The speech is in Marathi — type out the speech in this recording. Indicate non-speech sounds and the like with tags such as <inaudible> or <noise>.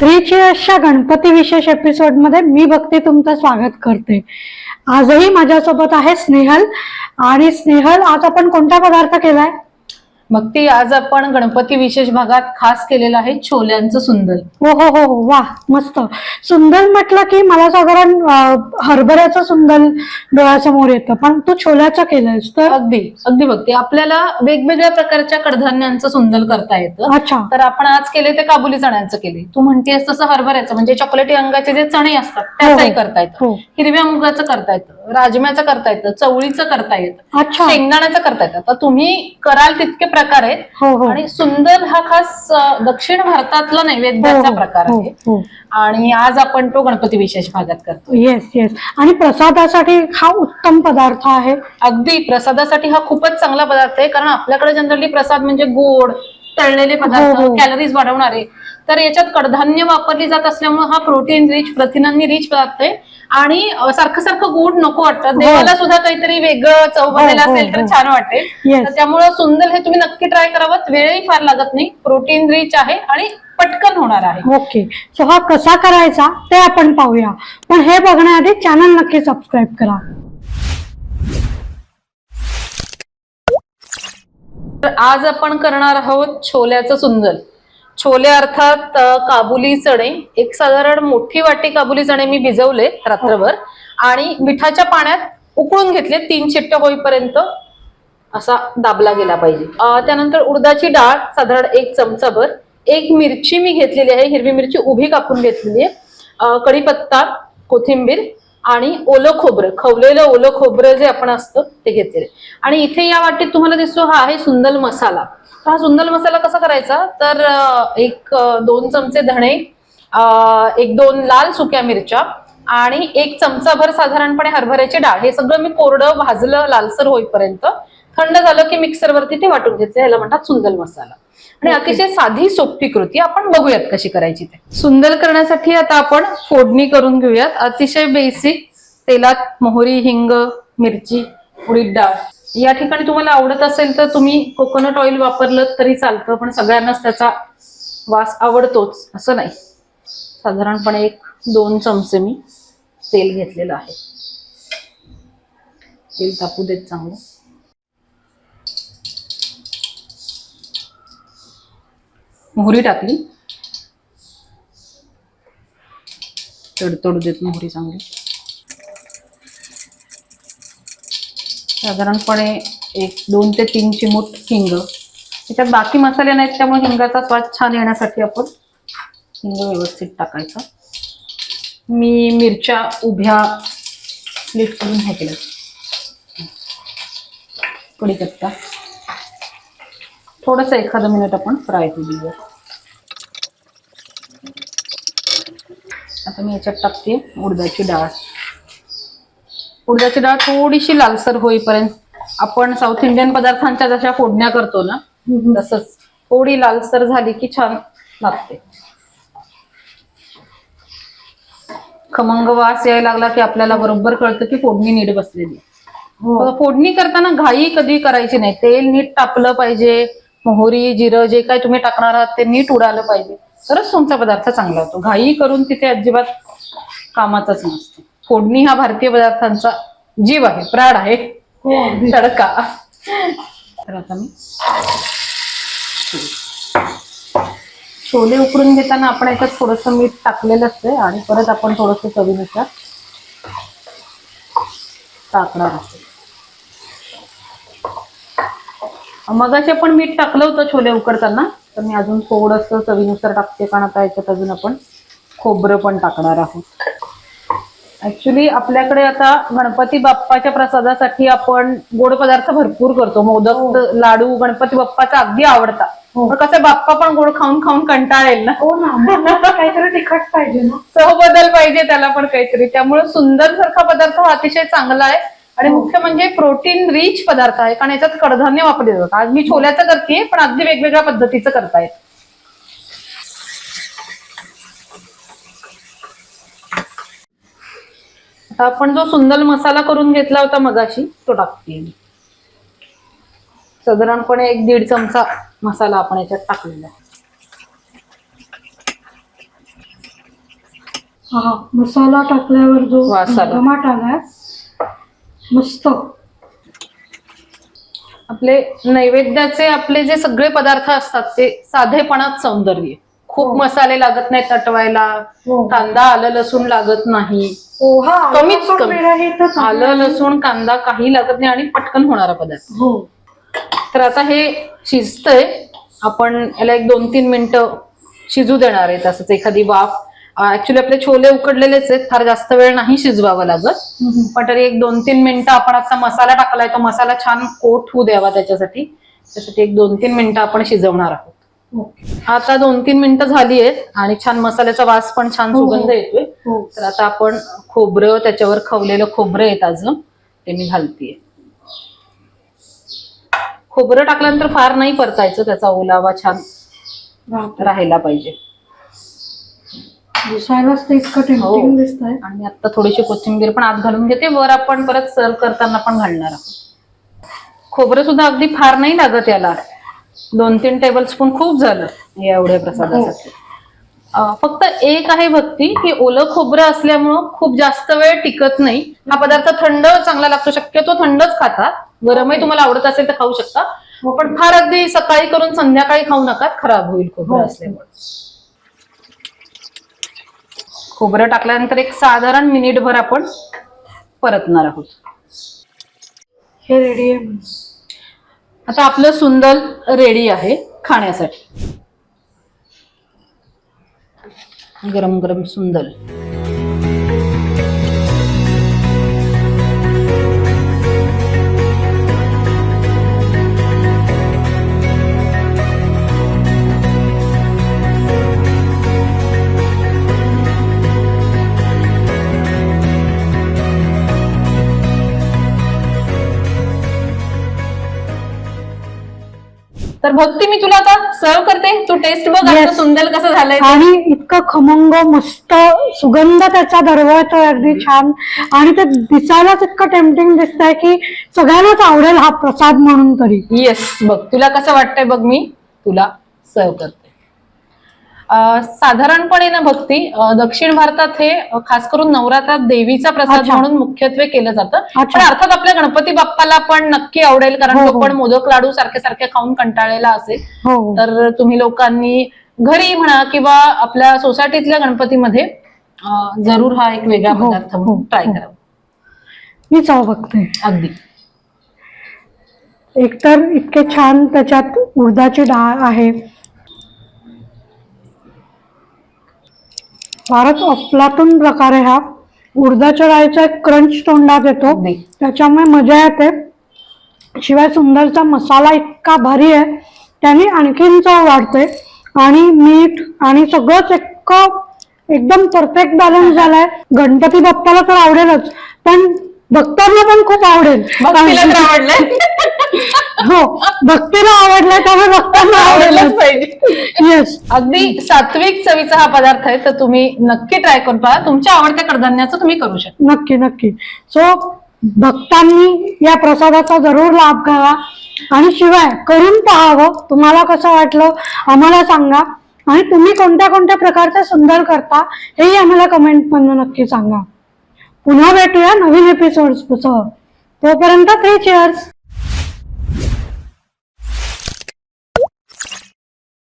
थ्री अशा गणपती विशेष एपिसोडमध्ये मी भक्ती तुमचं स्वागत करते. आजही माझ्यासोबत आहे स्नेहल. आणि स्नेहल आज आपण कोणता पदार्थ केलाय? भक्ती आज आपण गणपती विशेष भागात खास केलेलं आहे छोल्यांचं सुंदर. हो हो हो हो. वा मस्त. सुंदर म्हटलं की मला साधारण अं, हरभऱ्याचं सुंदर डोळ्यासमोर येतं पण तू छोल्याचं केलंयस तर? अगदी अगदी भक्ती आपल्याला वेगवेगळ्या प्रकारच्या कडधान्यांचं सुंदर करता येतं. अच्छा. तर आपण आज केले ते काबुली चण्याचं केले. तू म्हणतेस तसं हरभऱ्याचं म्हणजे चॉकलेटी रंगाचे जे चणे असतात त्याचंही करता येतं. हो. हिरव्या मुगाचं करता येतं. राजम्याचं करता येतं चवळीचं करता येतं अच्छा. शेंगदाण्याचं करता येतं. तर तुम्ही कराल तितके प्रकार आहेत. हो हो. आणि सुंदर हा खास अं, दक्षिण भारतातला नैवेद्याचा हो, प्रकार आहे. आणि आज आपण तो गणपती विशेष भागात करतो येस येस आणि प्रसादासाठी हा उत्तम पदार्थ आहे. अगदी. प्रसादासाठी हा खूपच चांगला पदार्थ आहे. कारण आपल्याकडे जनरली प्रसाद म्हणजे गोड तळलेले हो, पदार्थ हो. कॅलरीज वाढवणारे. तर याच्यात कडधान्य वापरली जात असल्यामुळे हा प्रोटीन रिच प्रथिनांनी रिच पदार्थ आहे. आणि सारखं सारखं गोड नको वाटतं. देवाला सुद्धा काहीतरी वेगळं चव बनेल हो, असेल तर हो. छान वाटेल. त्यामुळं सुंदर हे तुम्ही नक्की ट्राय करावं. वेळही फार लागत नाही. प्रोटीन रिच आहे आणि पटकन होणार आहे. ओके सो हा कसा करायचा ते आपण पाहूया. पण हे बघण्याआधी चॅनल नक्की सबस्क्राईब करा. तर आज आपण करणार आहोत छोल्याचं सुंदर छोले अर्थात काबुली चणे. एक साधारण मोठी वाटी काबुली चणे मी भिजवले रात्रभर. आणि मिठाच्या पाण्यात उकळून घेतले तीन चिट्ट होईपर्यंत असा दाबला गेला पाहिजे. त्यानंतर उडदाची डाळ साधारण एक चमचाभर. एक मिरची मी घेतलेली आहे हिरवी मिरची उभी कापून घेतलेली आहे. कढीपत्ता कोथिंबीर आणि ओलं खोबरं खवलेलं ओलं खोबरं जे आपण असतं ते घेतलेले आणि इथे या वाटीत तुम्हाला दिसतो हा आहे सुंदल मसाला. तर हा सुंदल मसाला कसा करायचा? तर एक दोन चमचे धणे एक दोन लाल सुक्या मिरच्या आणि एक चमचाभर साधारणपणे हरभऱ्याची डाळ. हे सगळं मी कोरडं भाजलं लालसर होईपर्यंत थंड झालं की मिक्सरवरती ते वाटून घ्यायचं याला म्हणतात सुंदल मसाला. आणि अतिशय साधी सोपी कृती. आपण बघूयात कशी करायची ते. सुंदर करण्यासाठी आता आपण फोडणी करून घेऊयात. अतिशय बेसिक तेलात मोहरी हिंग मिरची उडीद डाळ. या ठिकाणी तुम्हाला आवडत असेल तर तुम्ही कोकोनट ऑइल वापरलं तरी चालतं पण सगळ्यांनाच त्याचा वास आवडतोच असं नाही. साधारणपणे एक दोन चमचे मी तेल घेतलेलं आहे. तेल तापू देत चांगलं. मोहरी टाकली. तडतडू देत मोहरी चांगली. साधारणपणे एक दोन ते तीन चिमूट हिंग. त्याच्यात बाकी मसाले नाहीत त्यामुळे हिंगाचा स्वाद छान येण्यासाठी आपण हिंग व्यवस्थित टाकायचा. मी मिरच्या उभ्या स्लिट करून हे केलं कढीपत्ता. थोडंसं एखादं मिनिट आपण फ्राय देऊया. आता मी याच्यात टाकते उडदाची डाळ. उडदाची डाळ थोडीशी लालसर होईपर्यंत आपण साऊथ इंडियन पदार्थांच्या जशा फोडण्या करतो ना तसंच थोडी लालसर झाली की छान लागते. खमंग वास यायला लागला की आपल्याला बरोबर कळतं की फोडणी नीट बसलेली. हो. फोडणी करताना घाई कधी करायची नाही. तेल नीट टाकलं पाहिजे. मोहरी जिरं जे काही तुम्ही टाकणार आहात ते नीट उडालं पाहिजे. तरच तुमचा पदार्थ चांगला होतो. घाई करून तिथे अजिबात कामाचाच नसतो. फोडणी हा भारतीय पदार्थांचा जीव आहे प्राण आहे. हो. तडका. तर आता मी छोले उकडून घेताना आपण याच्यात थोडस मीठ टाकलेलं असते आणि परत आपण थोडस चवीनुसार टाकणार आहे मगाशी आपण मीठ टाकलं होतं छोले उकडताना तर मी अजून थोडस चवीनुसार टाकते कारण आता याच्यात अजून आपण खोबरं पण टाकणार आहोत. ऍक्च्युली आपल्याकडे आता गणपती बाप्पाच्या प्रसादासाठी आपण गोड पदार्थ भरपूर करतो. मोदक लाडू गणपती बाप्पाचा अगदी आवडता हो. पण कसं बाप्पा पण गोड खाऊन खाऊन कंटाळेल ना? हो ना काहीतरी तिखट पाहिजे ना. चव बदल पाहिजे त्याला पण काहीतरी. त्यामुळे सुंदर सारखा पदार्थ हा अतिशय चांगला आहे. आणि मुख्य म्हणजे प्रोटीन रिच पदार्थ आहे कारण याच्यात कडधान्य वापरले जातात. आज मी छोल्याचं करते पण अगदी वेगवेगळ्या पद्धतीचं करतायत. आता आपण जो सुंदर मसाला करून घेतला होता मगाशी तो टाकते. साधारणपणे एक दीड चमचा मसाला आपण याच्यात टाकलेला आहे. हा मसाला टाकल्यावर जो वास आला. घमाट आलाय मस्त. आपले नैवेद्याचे आपले जे सगळे पदार्थ असतात ते साधेपणात सौंदर्य. खूप हो. मसाले लागत नाहीत तटवायला. हो. कांदा आलं लसूण लागत नाही. पोहा कमीच कमी. आलं लसूण कांदा काही लागत नाही आणि पटकन होणारा पदार्थ. हो. तर आता हे शिजतंय. आपण याला एक दोन तीन मिनिटं शिजू देणार आहे तसंच एखादी वाफ ऍक्च्युली आपले छोले उकडलेलेच आहेत फार जास्त वेळ नाही शिजवावं लागत. पण तरी एक दोन तीन मिनिटं आपण आता मसाला टाकलाय तो मसाला छान कोट होऊ द्यावा त्याच्यासाठी त्यासाठी एक दोन तीन मिनिटं आपण शिजवणार आहोत. आता दोन तीन मिनिटं झाली आहेत आणि छान मसाल्याचा वास पण छान हो. सुगंध येतोय हो तर आता आपण खोबरं त्याच्यावर खवलेलं खोबरं आहे ताजं ते मी घालतीये खोबरं टाकल्यानंतर फार नाही परतायचं त्याचा ओलावा छान. राहायला पाहिजे दिसायलाच ते इतकं हो. टेम्पटिंग दिसत आहे आणि आता थोडीशी कोथिंबीर पण आत घालून घेते. वर आपण परत सर्व करताना पण घालणार आहोत. खोबरं सुद्धा अगदी फार नाही लागत याला. दोन तीन टेबल स्पून खूप झालं या एवढ्या प्रसादासाठी. फक्त एक आहे भक्ती की ओलं खोबरं असल्यामुळं खूप जास्त वेळ टिकत नाही. हा पदार्थ थंड चांगला लागतो. शक्यतो थंडच खाता गरमही तुम्हाला आवडत असेल तर खाऊ शकता. पण फार अगदी सकाळी करून संध्याकाळी खाऊ नका. खराब होईल खोबरं हो. असल्यामुळे. खोबरं टाकल्यानंतर एक साधारण मिनिटभर आपण परतणार आहोत. हे रेडी आहे. आता आपलं सुंदर रेडी आहे खाण्यासाठी. गरम गरम सुंदर. तर भक्ती मी तुला आता सर्व करते. तू टेस्ट बघ Yes. आता सुंदर कसं झालंय ते. आणि इतकं खमंग मस्त सुगंध त्याचा दरवळतोय अगदी छान. आणि ते दिसायलाच इतकं टेम्पटिंग दिसतंय की सगळ्यांनाच आवडेल हा प्रसाद म्हणून तरी. येस बघ. तुला कसं वाटतंय बघ मी? तुला सर्व करते. साधारणपणे ना भक्ती दक्षिण भारतात हे खास करून नवरात्रात देवीचा प्रसाद. म्हणून मुख्यत्वे केलं जातं. पण अर्थात आपल्या गणपती बाप्पाला पण नक्की आवडेल कारण हो, तो हो. पण मोदक लाडू सारखे सारखे खाऊन कंटाळलेला असेल हो तर तुम्ही लोकांनी घरी म्हणा किंवा आपल्या सोसायटीतल्या गणपतीमध्ये जरूर हा एक वेगळा पदार्थ ट्राय. करावा मी चव बघते अगदी एकतर इतके छान त्याच्यात उडदाची डाळ आहे फारच अफलातून प्रकार आहे हा उडदाच्या डाळीचा एक क्रंच तोंडात येतो. त्याच्यामुळे मजा येते. शिवाय सुंदरचा मसाला इतका भारी आहे. त्याने आणखीन चव वाढते. आणि मीठ आणि सगळंच इतकं एकदम परफेक्ट बॅलन्स झालाय. गणपती बाप्पाला तर आवडेलच पण भक्तांना पण खूप आवडेल. <laughs> हो भक्तीला आवडलाय त्यामुळे भक्तांना आवडलंच आवडेल पाहिजे. येस अगदी सात्विक चवीचा हा पदार्थ आहे तर तुम्ही नक्की ट्राय करून पहा. तुमच्या आवडत्या कडधान्याचं तुम्ही करू शकता. नक्की नक्की. सो भक्तांनी या प्रसादाचा जरूर लाभ घ्यावा. आणि शिवाय करून पाहावं. तुम्हाला कसं वाटलं आम्हाला सांगा. आणि तुम्ही कोणत्या कोणत्या प्रकारचे सुंदर करता हेही आम्हाला कमेंट मधून नक्की सांगा. पुन्हा भेटूया नवीन एपिसोड तोपर्यंत थ्री चेअर्स